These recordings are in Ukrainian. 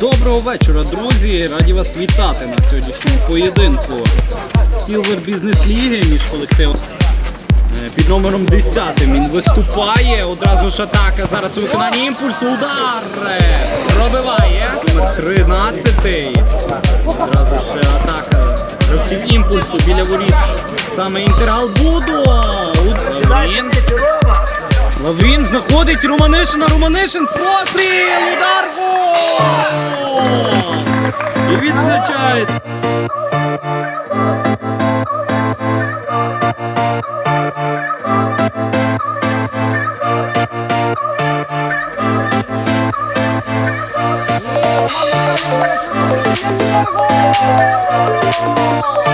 Доброго вечора, друзі! Раді вас вітати на сьогоднішньому поєдинку Silver Business Ліги між колективом. Е, Під номером 10 він виступає. Одразу ж атака. Зараз у виконанні імпульсу. Удар! Е, Пробиває. Номер 13. Одразу ж атака гравців імпульсу біля воріт. Саме інтергал Будо. Лаврін. Лаврін знаходить Романишина. Романишин. Постріл! Удар! Гол! І відзначає. Фанзі.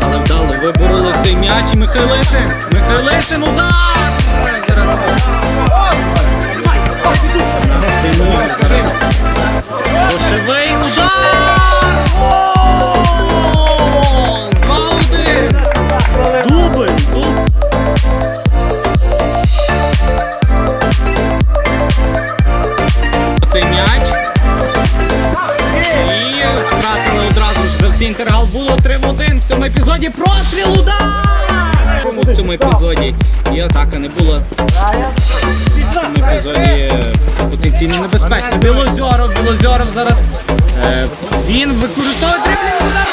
Але вдало вибороли цей м'яч і Михайлишин. Михайлишин удар! Зараз зараз. Кошевий удар! Інтергал було 3 в 1 в цьому епізоді. Простріл удар! В цьому епізоді і атака не була. В цьому епізоді е, потенційно небезпечно. Білозьоров, Білозьоров зараз. Е, він використовує триплінг удар.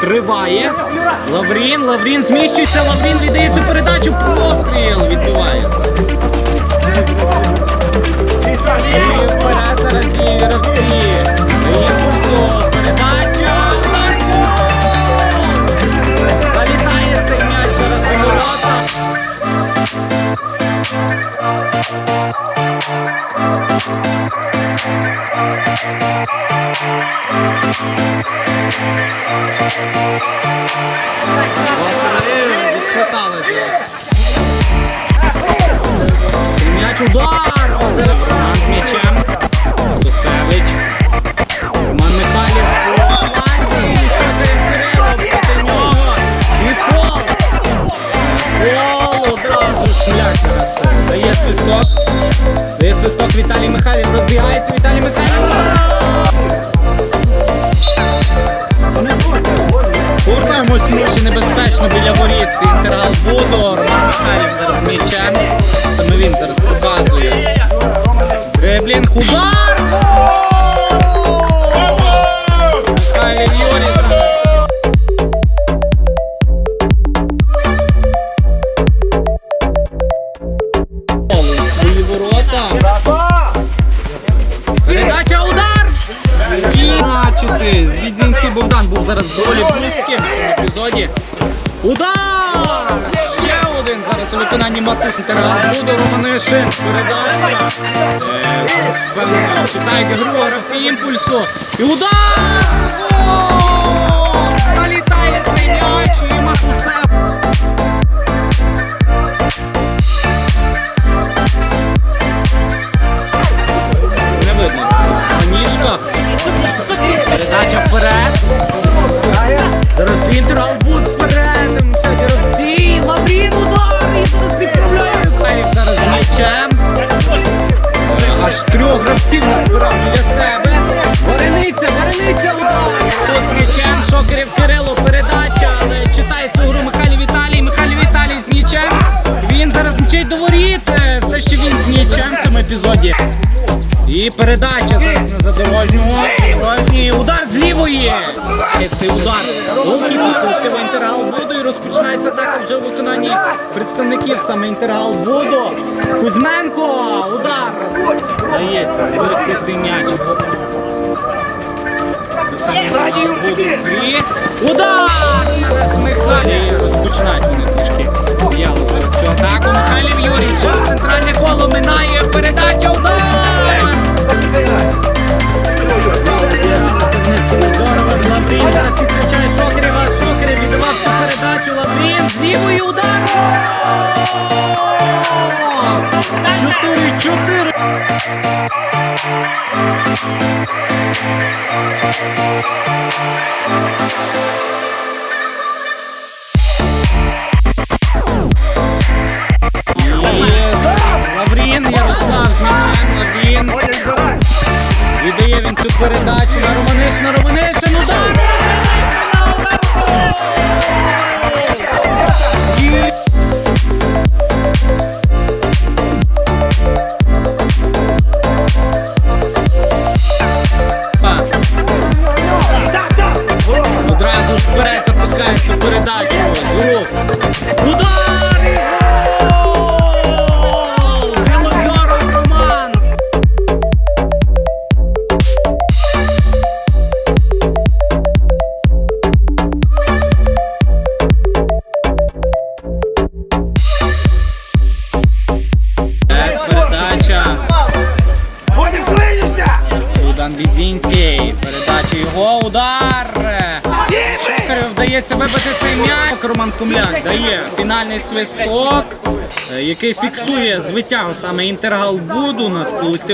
Триває. Лаврін, Лаврін зміщується, Лаврін віддається передачу. Постріл відбиває. Дає свисток Віталій Михайлів. Розбігається Віталій Михайлів. Повертаємось ще небезпечно біля воріт. Інтергал Будо, Роман Михайлів зараз м'ячем. Саме він зараз показує. Дриблінг, удар! Ворота. Передача удар! І бачити, Звідзінський Богдан був зараз доволі близьким в цьому епізоді. Удар! Ще один зараз у виконанні Матус буде Романишин. Передача. Е, гру гравці імпульсу. І удар! Трьох гравців для себе. Варениця, варениця. Тут з. Шокерів Кирило. Передача. Але читає цю гру Михайлі Віталій. Михайлі Віталій з м'ячем. Він зараз мчить до воріт. Е, Все ще він з м'ячем в цьому епізоді. І передача зараз на задорожнього. Удар лівої. І Цей удар. Голкіпер колективу Інтергал воду і розпочинається так вже в виконанні представників саме Інтергал воду. Кузьменко. Удар. Дається. Це Інтергал Удар! Лаврін, Ярослав Його. Удар. Шокарю вдається вибити цей м'яч. Роман Хумляк дає фінальний свисток, е, який фіксує звитягу саме Інтергалбуду над колективом